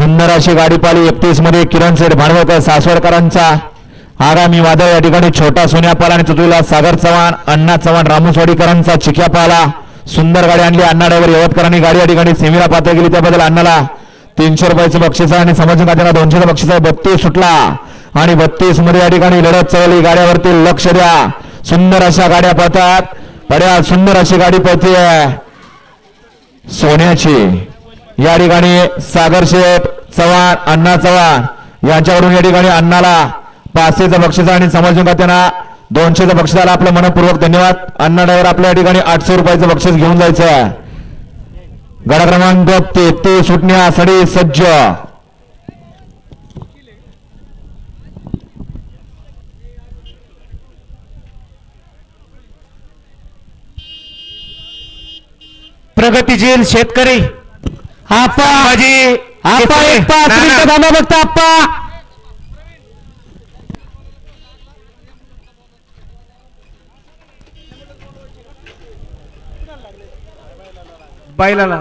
सुंदर अशी गाडी पाली एकतीसमध्ये किरण सेठ भांडवळकर सासवडकरांचा. आगामी वादळ या ठिकाणी छोटा सोन्या पाला आणि चतुर्ला सागर चव्हाण अण्णा चव्हाण रामोसवाडीकरांचा चिक्या पाला. सुंदर गाडी आणली. अण्णा ड्रायव्हर यवतकरांनी गाडी या ठिकाणी सेमीला पात्र गेली त्याबद्दल अण्णाला तीनशे रुपयाचं बक्षीस आणि समजून खात्याला दोनशेचं बक्षीस आहे. बत्तीस सुटला. आणि बत्तीसमध्ये या ठिकाणी लढत चालली. गाड्यावरती लक्ष द्या. सुंदर अशा गाड्या पळतात. पड्या सुंदर अशी गाडी पळते सोन्याची. या ठिकाणी सागर शेठ चव्हाण अण्णा चव्हाण यांच्याकडून या ठिकाणी अण्णाला पाचशेचं बक्षीस आणि समजून त्यांना दोनशेचं बक्षीस आलं. आपलं मनपूर्वक धन्यवाद. अण्णा ड्रायव्हर आपल्या या ठिकाणी आठशे रुपयाचं बक्षीस घेऊन जायचं आहे गडा क्रमांक तेहतीस सुटण्यासाठी सज्ज. प्रगतीशील शेतकरी. आप्पा संभाजी आप्पा एक पाच ना, ना. मिनिटं थांबा बघता आप्पा बैलाला.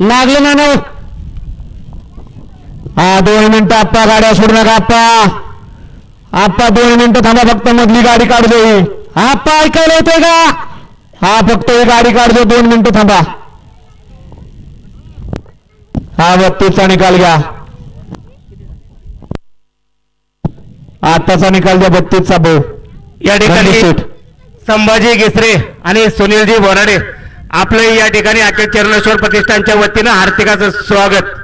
लागलं ना हा दोन मिनिटं आप्पा गाड्या सोडू नका आप्पा आप्पा दोन मिनिटं थांबा फक्त मधली गाडी काढू दे आप्पा ऐकायला येतोय का? हा फक्त ही गाडी काढतो दोन मिनिटं थांबा. हा बत्तीसचा निकाल घ्या. आताचा निकाल द्या बत्तीसचा भाऊ या ठिकाणी. संभाजी घेसरे आणि सुनीलजी बोराडे आपलं या ठिकाणी अखेर चरणेश्वर प्रतिष्ठानच्या वतीनं हार्दिकाचं स्वागत.